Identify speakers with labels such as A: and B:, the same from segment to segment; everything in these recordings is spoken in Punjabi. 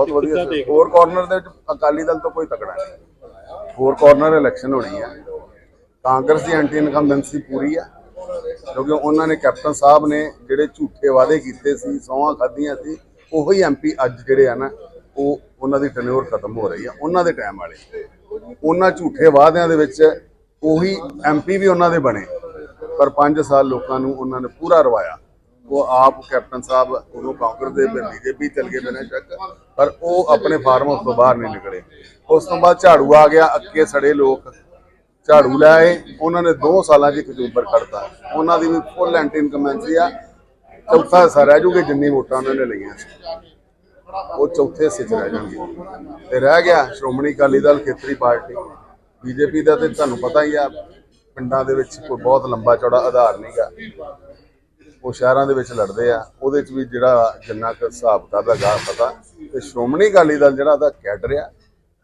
A: ਬਹੁਤ ਵਧੀਆ ਸੀ। ਫੋਰ ਕਾਰਨਰ ਦੇ ਵਿੱਚ ਅਕਾਲੀ ਦਲ ਤੋਂ ਕੋਈ ਤਕੜਾ ਨਹੀਂ। ਫੋਰ ਕਾਰਨਰ ਇਲੈਕਸ਼ਨ ਹੋਣੀ ਹੈ ਕਾਂਗਰਸ ਦੀ ਐਂਟੀ ਇਨਕੰਬੈਂਸੀ ਪੂਰੀ ਹੈ ਕਿਉਂਕਿ ਉਹਨਾਂ ਨੇ ਕੈਪਟਨ ਸਾਹਿਬ ਨੇ ਜਿਹੜੇ ਝੂਠੇ ਵਾਅਦੇ ਕੀਤੇ ਸੀ ਸੌਹਾਂ ਖਾਧੀਆਂ ਸੀ ਉਹੀ ਐਮਪੀ ਅੱਜ ਜਿਹੜੇ ਆ ਨਾ ਉਹ ਉਹਨਾਂ ਦੀ ਟੈਨਿਓਰ ਖਤਮ ਹੋ ਰਹੀ ਆ ਉਹਨਾਂ ਦੇ ਟਾਈਮ ਵਾਲੇ। ਉਹਨਾਂ ਝੂਠੇ ਵਾਅਦਿਆਂ ਦੇ ਵਿੱਚ ਉਹੀ ਐਮਪੀ ਵੀ ਉਹਨਾਂ ਦੇ ਬਣੇ। ਪਰ 5 ਸਾਲ ਲੋਕਾਂ ਨੂੰ ਉਹਨਾਂ ਨੇ ਪੂਰਾ ਰਵਾਇਆ। ਉਹ ਆਪ ਕੈਪਟਨ ਸਾਹਿਬ ਉਦੋਂ ਕਾਂਗਰਸ ਦੇ ਬੀਜੇਪੀ ਚਲ ਗਏ ਬਿਨਾਂ ਸ਼ੱਕ, ਪਰ ਉਹ ਆਪਣੇ ਫਾਰਮ ਹਾਊਸ ਤੋਂ ਬਾਹਰ ਨਹੀਂ ਨਿਕਲੇ। ਉਸ ਤੋਂ ਬਾਅਦ ਝਾੜੂ ਆ ਗਿਆ ਅੱਕੇ ਸੜੇ ਲੋਕ ਝਾੜੂ ਲੈ ਆਏ। ਉਹਨਾਂ ਨੇ 2 ਸਾਲਾਂ 'ਚ ਇੱਕ ਅਕਤੂਬਰ ਖੜਤਾ ਉਹਨਾਂ ਦੀ ਵੀ ਫੁੱਲ ਐਂਟੀ ਇਨਕਮੈਂਸੀ ਆ। ਚੌਥਾ ਹਿੱਸਾ ਰਹਿ ਜੂਗੇ, ਜਿੰਨੀ ਵੋਟਾਂ ਉਹਨਾਂ ਨੇ ਲਈਆਂ ਸੀ। ਉਹ ਚੌਥੇ ਹਿੱਸੇ 'ਚ ਰਹਿ ਜਾਣਗੇ। ਤੇ ਰਹਿ ਗਿਆ ਸ਼੍ਰੋਮਣੀ ਅਕਾਲੀ ਦਲ, ਖੇਤਰੀ ਪਾਰਟੀ। ਬੀਜੇਪੀ ਦਾ ਤੇ ਤੁਹਾਨੂੰ ਪਤਾ ਹੀ ਆ, ਪਿੰਡਾਂ ਦੇ ਵਿੱਚ ਕੋਈ ਬਹੁਤ ਲੰਬਾ ਚੌੜਾ ਆਧਾਰ ਨਹੀਂਗਾ ਉਹ ਸ਼ਹਿਰਾਂ ਦੇ ਵਿੱਚ ਲੜਦੇ ਆ, ਉਹਦੇ 'ਚ ਵੀ ਜਿਹੜਾ ਜਿੰਨਾ ਕੁ ਹਿਸਾਬ ਕਿਤਾਬ ਦਾ ਗਾ ਪਤਾ, ਤੇ ਸ਼੍ਰੋਮਣੀ ਅਕਾਲੀ ਦਲ ਜਿਹੜਾ ਉਹਦਾ ਕੈਡਰ ਆ,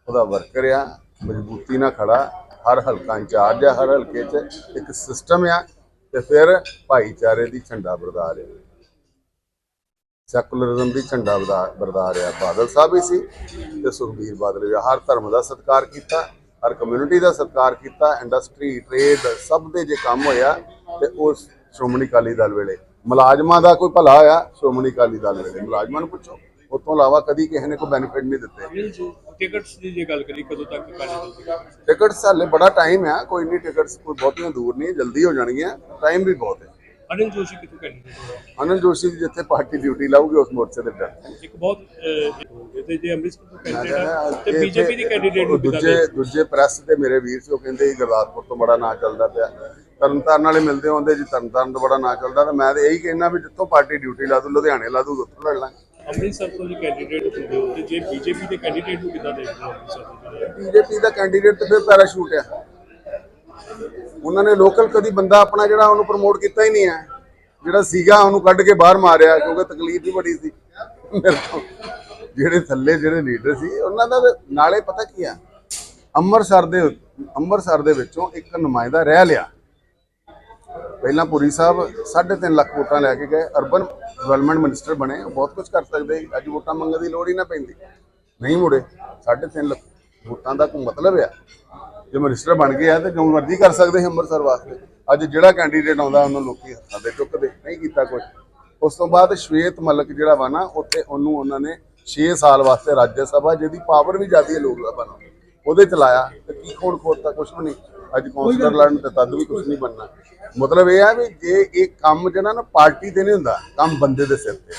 A: ਉਹਦਾ ਵਰਕਰ ਆ, ਮਜ਼ਬੂਤੀ ਨਾਲ ਖੜਾ, ਹਰ ਹਲਕਾ ਇੰਚਾਰਜ ਆ ਹਰ ਹਲਕੇ 'ਚ, ਇੱਕ ਸਿਸਟਮ ਆ, ਤੇ ਫਿਰ ਭਾਈਚਾਰੇ ਦੀ ਝੰਡਾ ਬਰਦਾਰ ਹੈ ਸੈਕੂਲਰਿਜ਼ਮ ਦੀ ਝੰਡਾ ਬਰਦਾਰ ਬਰਦਾਰ ਆ। ਬਾਦਲ ਸਾਹਿਬ ਵੀ ਸੀ, ਤੇ ਸੁਖਬੀਰ ਬਾਦਲ ਵੀ ਹਰ ਧਰਮ ਦਾ ਸਤਿਕਾਰ ਕੀਤਾ, ਹਰ ਕਮਿਊਨਿਟੀ ਦਾ ਸਤਿਕਾਰ ਕੀਤਾ ਇੰਡਸਟਰੀ ਟ੍ਰੇਡ ਸਭ ਦੇ ਜੇ ਕੰਮ ਹੋਇਆ, ਤੇ ਉਸ ਸ਼੍ਰੋਮਣੀ ਅਕਾਲੀ ਦਲ ਵੇਲੇ। ਮੁਲਾਜ਼ਮਾਂ ਦਾ ਕੋਈ ਭਲਾ ਹੋਇਆ ਸ਼੍ਰੋਮਣੀ ਅਕਾਲੀ ਦਲ ਵੇਲੇ। ਮੁਲਾਜ਼ਮਾਂ ਨੂੰ ਪੁੱਛੋ ਉਸ ਤੋਂ ਇਲਾਵਾ ਕਦੀ ਕਿਸੇ ਨੇ ਕੋਈ ਬੈਨੀਫਿਟ ਨਹੀਂ ਦਿੱਤੇ।
B: ਅਨਿਲ ਜੀ ਟਿਕਟਸ ਦੀ ਜੇ ਗੱਲ ਕਰੀ ਕਦੋਂ ਤੱਕ ਦੀ
A: ਟਿਕਟਸ ਹਾਲੇ ਬੜਾ ਟਾਈਮ ਹੈ ਕੋਈ ਨਹੀਂ ਟਿਕਟਸ ਕੋਈ ਬਹੁਤੀਆਂ ਦੂਰ ਨਹੀਂ ਜਲਦੀ ਹੋ ਜਾਣਗੀਆਂ ਟਾਈਮ ਵੀ ਬਹੁਤ ਹੈ।
B: ਅਨਿਲ ਜੋਸ਼ੀ ਕਿੱਥੋਂ ਕੈਂਡੀਡੇਟ
A: ਅਨੰਦ ਜੋਸ਼ੀ ਦੀ ਜਿੱਥੇ ਪਾਰਟੀ ਡਿਊਟੀ ਲਾਊਗੀ ਉਸ ਮੋਰਚੇ ਤੇ ਡਰ।
B: ਇੱਕ ਬਹੁਤ ਤੇ ਜੇ ਅੰਮ੍ਰਿਤਸਰ ਤੋਂ ਕੈਂਡੀਡੇਟ ਆ ਤੇ ਬੀਜੇਪੀ ਦੀ ਕੈਂਡੀਡੇਟ
A: ਦੂਜੇ ਦੂਜੇ ਪ੍ਰੈਸ ਤੇ ਮੇਰੇ ਵੀਰ ਸੀ ਉਹ ਕਹਿੰਦੇ ਜੀ ਗੁਰਦਾਸਪੁਰ ਤੋਂ ਬੜਾ ਨਾਂ ਚੱਲਦਾ ਪਿਆ। ਤਰਨਤਾਰਨ ਵਾਲੇ ਮਿਲਦੇ ਹੁੰਦੇ ਜੀ ਤਰਨਤਾਰਨ ਤੋਂ ਬੜਾ ਨਾਂ ਚੱਲਦਾ ਤੇ ਮੈਂ ਤੇ ਇਹੀ ਕਹਿਣਾ ਵੀ ਜਿੱਥੋਂ ਪਾਰਟੀ ਡਿਊਟੀ ਲਾ ਦੂ ਲੁਧਿਆਣੇ ਲਾ ਦੂ ਉੱਥੋਂ ਲੜ ਲਾਂਗੇ
B: ਅੰਮ੍ਰਿਤਸਰ ਤੋਂ ਜੇ ਕੈਂਡੀਡੇਟ ਹੁੰਦੇ ਹੋ ਤੇ ਜੇ ਬੀਜੇਪੀ ਦੇ ਕੈਂਡੀਡੇਟ ਨੂੰ ਕਿੱਦਾਂ ਦੇਖਦੇ ਹੋ ਅੰਮ੍ਰਿਤਸਰ ਤੋਂ?
A: ਬੀਜੇਪੀ ਦਾ ਕੈਂਡੀਡੇਟ ਤੇ ਫਿਰ ਪੈਰਾਸ਼ੂਟ ਆ ਉਹਨਾਂ ਨੇ ਲੋਕਲ ਕਦੀ ਬੰਦਾ ਆਪਣਾ ਜਿਹੜਾ ਉਹਨੂੰ ਪ੍ਰਮੋਟ ਕੀਤਾ ਹੀ ਨਹੀਂ ਹੈ ਜਿਹੜਾ ਸੀਗਾ ਉਹਨੂੰ ਕੱਢ ਕੇ ਬਾਹਰ ਮਾਰਿਆ ਕਿਉਂਕਿ ਤਕਲੀਫ ਹੀ ਬੜੀ ਸੀ ਮੇਰੇ ਤੋਂ। ਜਿਹੜੇ ਥੱਲੇ ਜਿਹੜੇ ਲੀਡਰ ਸੀ ਉਹਨਾਂ ਦਾ ਨਾਲੇ ਪਤਾ ਕੀ ਆ ਅੰਮ੍ਰਿਤਸਰ ਦੇ ਅੰਮ੍ਰਿਤਸਰ ਦੇ ਵਿੱਚੋਂ ਇੱਕ ਨੁਮਾਇੰਦਾ ਰਹਿ ਲਿਆ ਪਹਿਲਾਂ ਪੁਰੀ ਸਾਹਿਬ 3.5 ਲੱਖ ਵੋਟਾਂ ਲੈ ਕੇ ਗਏ ਅਰਬਨ ਡਿਵੈਲਪਮੈਂਟ ਮਿਨਿਸਟਰ ਬਣੇ ਉਹ ਬਹੁਤ ਕੁਝ ਕਰ ਸਕਦੇ। ਅੱਜ ਵੋਟਾਂ ਮੰਗਣ ਦੀ ਲੋੜ ਹੀ ਨਾ ਪੈਂਦੀ। ਨਹੀਂ ਮੁੜੇ 3.5 ਲੱਖ ਵੋਟਾਂ ਦਾ ਕੋਈ ਮਤਲਬ ਆ? ਜੇ ਮਿਨਿਸਟਰ ਬਣ ਗਏ ਆ ਤੇ ਜੋ ਮਰਜ਼ੀ ਕਰ ਸਕਦੇ ਸੀ ਅੰਮ੍ਰਿਤਸਰ ਵਾਸਤੇ। ਅੱਜ ਜਿਹੜਾ ਕੈਂਡੀਡੇਟ ਆਉਂਦਾ ਉਹਨੂੰ ਲੋਕੀ ਹੱਥਾਂ ਦੇ ਚੁੱਕਦੇ ਨਹੀਂ ਕੀਤਾ ਕੁਝ ਉਸ ਤੋਂ ਬਾਅਦ ਸ਼ਵੇਤ ਮਲਕ ਜਿਹੜਾ ਵਾ ਨਾ ਉੱਥੇ ਉਹਨੂੰ ਉਹਨਾਂ ਨੇ 6 ਸਾਲ ਵਾਸਤੇ ਰਾਜ ਸਭਾ ਜਿਹਦੀ ਪਾਵਰ ਵੀ ਜ਼ਿਆਦੀ ਹੈ ਲੋਕ ਸਭਾ ਨਾਲੋਂ ਉਹਦੇ ਚ ਲਾਇਆ ਤੇ ਕੀ ਖੋਣ ਖੋਤਾ ਕੁਝ ਵੀ ਨਹੀਂ। ਅੱਜ ਕੌਂਸਲਰ ਲੜਨ ਤੇ ਤਦ ਵੀ ਕੁਝ ਨਹੀਂ ਬਣਨਾ। ਮਤਲਬ ਇਹ ਆ ਵੀ ਜੇ ਇਹ ਕੰਮ ਜਿਹੜਾ ਨਾ ਪਾਰਟੀ ਤੇ ਨਹੀਂ ਹੁੰਦਾ, ਕੰਮ ਬੰਦੇ ਦੇ ਸਿਰ ਤੇ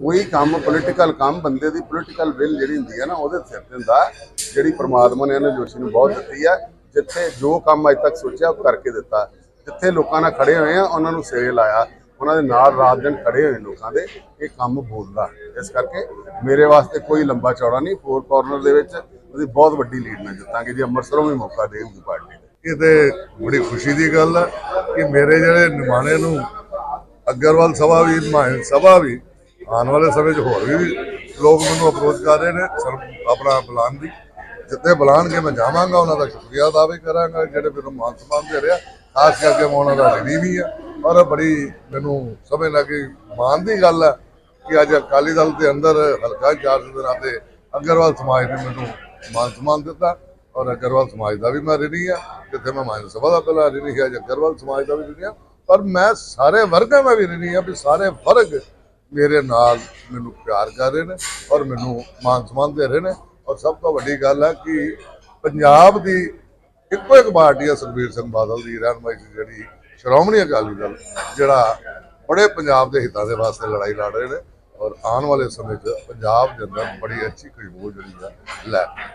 A: ਕੋਈ ਕੰਮ ਪੋਲੀਟੀਕਲ ਕੰਮ ਬੰਦੇ ਦੀ ਪੋਲੀਟੀਕਲ ਵਿਲ ਜਿਹੜੀ ਹੁੰਦੀ ਹੈ ਨਾ, ਉਹਦੇ ਸਿਰ ਤੇ ਹੁੰਦਾ। ਜਿਹੜੀ ਪ੍ਰਮਾਤਮਾ ਨੇ ਇਹਨੂੰ ਜੋਸ਼ੀ ਨੂੰ ਬਹੁਤ ਦਿੱਤੀ ਹੈ ਜਿੱਥੇ ਜੋ ਕੰਮ ਅਜ ਤੱਕ ਸੋਚਿਆ, ਉਹ ਕਰਕੇ ਦਿੱਤਾ। ਜਿੱਥੇ ਲੋਕਾਂ ਨਾਲ ਖੜੇ ਹੋਏ ਆ, ਉਹਨਾਂ ਨੂੰ ਸਿਰੇ ਲਾਇਆ ਉਹਨਾਂ ਦੇ ਨਾਲ ਰਾਤ ਦਿਨ ਖੜੇ ਹੋਏ ਲੋਕਾਂ ਦੇ, ਇਹ ਕੰਮ ਬੋਲਦਾ। ਇਸ ਕਰਕੇ ਮੇਰੇ ਵਾਸਤੇ ਕੋਈ ਲੰਬਾ ਚੌੜਾ ਨਹੀਂ ਫੋਰ ਕਾਰਨਰ ਦੇ ਵਿੱਚ ਉਹਦੀ ਬਹੁਤ ਵੱਡੀ ਲੀਡ ਨਾਲ ਜਿੱਤਾਂਗੇ ਜੇ ਅੰਮ੍ਰਿਤਸਰੋਂ ਵੀ ਮੌਕਾ ਦੇਊਗੀ ਪਾਰਟੀ।
C: ਇਹ ਤੇ ਬੜੀ ਖੁਸ਼ੀ ਦੀ ਗੱਲ ਹੈ ਕਿ ਮੇਰੇ ਜਿਹੜੇ ਨਿਮਾਣੇ ਨੂੰ ਅਗਰਵਾਲ ਸਭਾ ਵੀ ਮਾਨ ਸਭਾ ਵੀ, ਆਉਣ ਵਾਲੇ ਸਮੇਂ 'ਚ ਹੋਰ ਵੀ ਲੋਕ ਮੈਨੂੰ ਅਪਰੋਚ ਕਰ ਰਹੇ ਨੇ ਆਪਣਾ ਬੁਲਾਉਣ ਦੀ। ਜਿੱਥੇ ਬੁਲਾਉਣਗੇ ਮੈਂ ਜਾਵਾਂਗਾ, ਉਹਨਾਂ ਦਾ ਸ਼ੁਕਰੀਆ ਅਦਾ ਵੀ ਕਰਾਂਗਾ, ਜਿਹੜੇ ਮੈਨੂੰ ਮਾਨ ਸਨਮਾਨ ਦੇ ਰਿਹਾ, ਖਾਸ ਕਰਕੇ ਮੈਂ ਉਹਨਾਂ ਦਾ ਰਿਣੀ ਵੀ ਆ। ਔਰ ਬੜੀ ਮੈਨੂੰ ਸਮਝ ਲੱਗੀ ਮਾਣ ਦੀ ਗੱਲ ਹੈ ਕਿ ਅੱਜ ਅਕਾਲੀ ਦਲ ਦੇ ਅੰਦਰ ਹਲਕਾ ਇੰਚਾਰਜ ਦੇ ਨਾਤੇ ਅਗਰਵਾਲ ਸਮਾਜ ਨੇ ਮੈਨੂੰ ਮਾਨ ਸਨਮਾਨ ਦਿੱਤਾ। ਔਰ ਅਗਰਵਾਲ ਸਮਾਜ ਦਾ ਵੀ ਮੈਂ ਰਿਣੀ ਆ, ਜਿੱਥੇ ਮੈਂ ਮਾਨ ਸਭਾ ਦਾ ਪਹਿਲਾਂ ਰਿਣੀ ਹੈ ਅੱਜ ਅਗਰਵਾਲ ਸਮਾਜ ਦਾ ਵੀ ਰਿਣੀ ਆ। ਪਰ ਮੈਂ ਸਾਰੇ ਵਰਗਾਂ ਦਾ ਵੀ ਰਿਣੀ ਆ ਵੀ ਸਾਰੇ ਵਰਗ ਮੇਰੇ ਨਾਲ ਮੈਨੂੰ ਪਿਆਰ ਕਰ ਰਹੇ ਨੇ ਔਰ ਮੈਨੂੰ ਮਾਨ ਸਨਮਾਨ ਦੇ ਰਹੇ ਨੇ। ਔਰ ਸਭ ਤੋਂ ਵੱਡੀ ਗੱਲ ਹੈ ਕਿ ਪੰਜਾਬ ਦੀ ਇੱਕੋ ਇੱਕ ਪਾਰਟੀ ਹੈ ਸੁਖਬੀਰ ਸਿੰਘ ਬਾਦਲ ਦੀ ਰਹਿਨਮਾਈ 'ਚ ਜਿਹੜੀ ਸ਼੍ਰੋਮਣੀ ਅਕਾਲੀ ਦਲ, ਜਿਹੜਾ ਬੜੇ ਪੰਜਾਬ ਦੇ ਹਿੱਤਾਂ ਦੇ ਵਾਸਤੇ ਲੜਾਈ ਲੜ ਰਹੇ ਨੇ। ਔਰ ਆਉਣ ਵਾਲੇ ਸਮੇਂ 'ਚ ਪੰਜਾਬ ਦੇ ਅੰਦਰ ਬੜੀ ਅੱਛੀ ਖੁਸ਼ਬੂ ਜਿਹੜੀ ਹੈ ਲੈ।